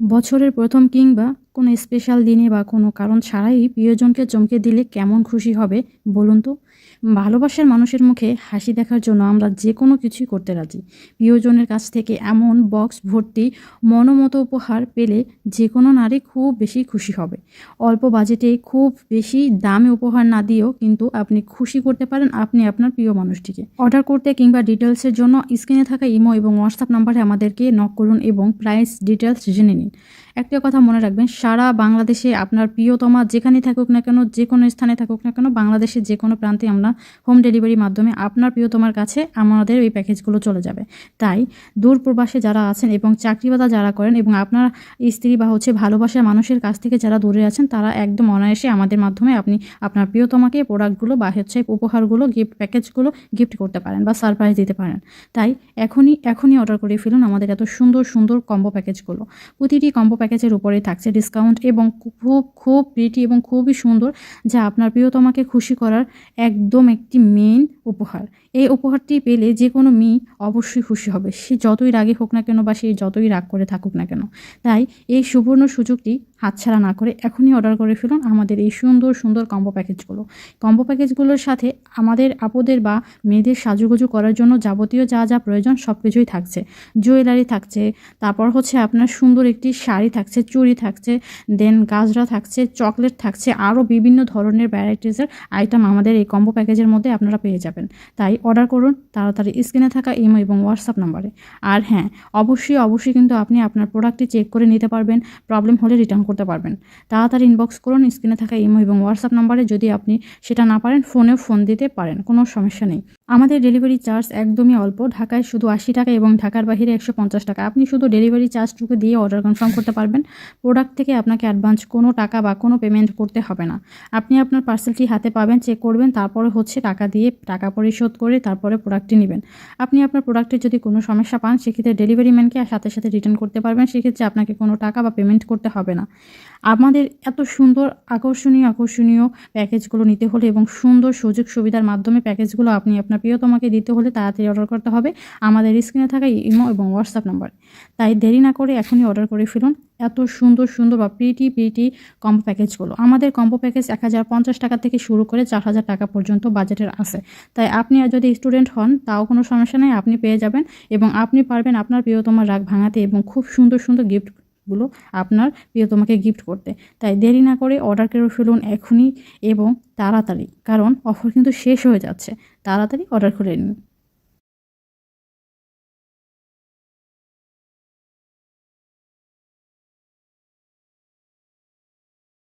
বছরের প্রথম কিংবা কোনো স্পেশাল দিনে বা কোনো কারণ ছাড়াই প্রিয়জনকে চমকে দিলে কেমন খুশি হবে, বলুন তো? ভালোবাসার মানুষের মুখে হাসি দেখার জন্য আমরা যে কোনো কিছুই করতে রাজি। প্রিয়জনের কাছ থেকে এমন বক্স ভর্তি, মনোমতো উপহার পেলে যে কোনো নারী খুব বেশি খুশি হবে। অল্প বাজেটে খুব বেশি দামে উপহার না দিয়েও কিন্তু আপনি খুশি করতে পারেন আপনি আপনার প্রিয় মানুষটিকে। অর্ডার করতে কিংবা ডিটেলসের জন্য স্ক্রিনে থাকা ইমো এবং হোয়াটসঅ্যাপ নাম্বারে আমাদেরকে নক করুন এবং প্রাইস ডিটেলস জেনে নিন। একটা কথা মনে রাখবেন সারা বাংলাদেশে আপনার প্রিয়তমা যেখানে থাকুক না কেন, যে কোনো স্থানে থাকুক না কেন, বাংলাদেশের যে কোনো প্রান্তে আমরা হোম ডেলিভারির মাধ্যমে আপনার প্রিয়তমার কাছে আমাদের এই প্যাকেজগুলো চলে যাবে। তাই দূর প্রবাসে যারা আছেন এবং চাকরিবাদা যারা করেন এবং আপনার স্ত্রী বা হচ্ছে ভালোবাসার মানুষের কাছ থেকে যারা দূরে আছেন, তারা একদম অনায়াসে আমাদের মাধ্যমে আপনি আপনার প্রিয়তমাকে প্রোডাক্টগুলো বা হচ্ছে উপহারগুলো গিফট প্যাকেজগুলো গিফট করতে পারেন বা সারপ্রাইজ দিতে পারেন। তাই এখনই এখনই অর্ডার করে ফেলুন আমাদের এত সুন্দর সুন্দর কম্বো প্যাকেজগুলো প্রতিটি কম্বো প্যাকেজের উপরে থাকছে ডিসকাউন্ট এবং খুব খুব প্রিটি এবং খুবই সুন্দর, যা আপনার প্রিয়তমাকে খুশি করার একদম একটি মেইন উপহার। এই উপহারটি পেলে যে কোনো মেয়ে অবশ্যই খুশি হবে। সে যতই রাগে হোক না কেন বা সে যতই রাগ করে থাকুক না কেন। তাই এই সুবর্ণ সুযোগটি হাতছাড়া না করে এখনই অর্ডার করে ফেলুন আমাদের এই সুন্দর সুন্দর কম্বো প্যাকেজগুলো কম্বো প্যাকেজগুলোর সাথে আমাদের আপদের বা মেয়েদের সাজুগুজু করার জন্য যাবতীয় যা যা প্রয়োজন সব কিছুই থাকছে। জুয়েলারি থাকছে, তারপর হচ্ছে আপনার সুন্দর একটি শাড়ি থাকছে, চুড়ি থাকছে দেন গাজরা থাকছে, চকলেট থাকছে, আরও বিভিন্ন ধরনের ভ্যারাইটিসের আইটেম আমাদের এই কম্বো প্যাকেজের মধ্যে আপনারা পেয়ে যাবেন। তাই অর্ডার করুন, তাড়াতাড়ি স্ক্রিনে থাকা ইমো এবং হোয়াটসঅ্যাপ নাম্বারে আর হ্যাঁ অবশ্যই অবশ্যই কিন্তু আপনি আপনার প্রোডাক্টটি চেক করে নিতে পারবেন প্রবলেম হলে রিটার্ন করতে পারবেন। তাড়াতাড়ি ইনবক্স করুন স্ক্রিনে থাকা ইমো এবং হোয়াটসঅ্যাপ নাম্বারে যদি আপনি সেটা না পারেন ফোনেও ফোন দিতে পারেন, কোনো সমস্যা নেই। আমাদের ডেলিভারি চার্জ একদমই অল্প। ঢাকায় শুধু আশি টাকা এবং ঢাকার বাইরে একশো পঞ্চাশ টাকা। আপনি শুধু ডেলিভারি চার্জটুকু দিয়ে অর্ডার কনফার্ম করতে পারবেন। প্রোডাক্ট থেকে আপনাকে অ্যাডভান্স কোনো টাকা বা কোনো পেমেন্ট করতে হবে না। আপনি আপনার পার্সেলটি হাতে পাবেন চেক করবেন, তারপরে হচ্ছে টাকা দিয়ে টাকা পরিশোধ করে তারপরে প্রোডাক্টটি নেবেন। আপনি আপনার প্রোডাক্টের যদি কোনো সমস্যা পান, সেক্ষেত্রে ডেলিভারি ম্যানকে সাথে সাথে রিটার্ন করতে পারবেন। সেক্ষেত্রে আপনাকে কোনো টাকা বা পেমেন্ট করতে হবে না। আমাদের এত সুন্দর, আকর্ষণীয় আকর্ষণীয় প্যাকেজগুলো নিতে হলে এবং সুন্দর সুযোগ সুবিধার মাধ্যমে প্যাকেজগুলো আপনি আপনার প্রিয়তমাকে দিতে হলে তাড়াতাড়ি অর্ডার করতে হবে আমাদের স্ক্রিনে থাকা ইমো এবং হোয়াটসঅ্যাপ নাম্বার তাই দেরি না করে এখনই অর্ডার করে ফেলুন এত সুন্দর সুন্দর বা প্রিটি প্রিটি কম্বো প্যাকেজগুলো আমাদের কম্বো প্যাকেজ এক হাজার পঞ্চাশ টাকা থেকে শুরু করে চার হাজার টাকা পর্যন্ত বাজেটের আছে তাই আপনি আর যদি স্টুডেন্ট হন তাও কোনো সমস্যা নেই আপনি পেয়ে যাবেন এবং আপনি পারবেন আপনার প্রিয়তমার রাগ ভাঙাতে এবং খুব সুন্দর সুন্দর গিফটগুলো আপনার প্রিয়তমাকে গিফট করতে। তাই দেরি না করে অর্ডার করে ফেলুন এখনই এবং তাড়াতাড়ি, কারণ অফার কিন্তু শেষ হয়ে যাচ্ছে। তাড়াতাড়ি অর্ডার করে নিন।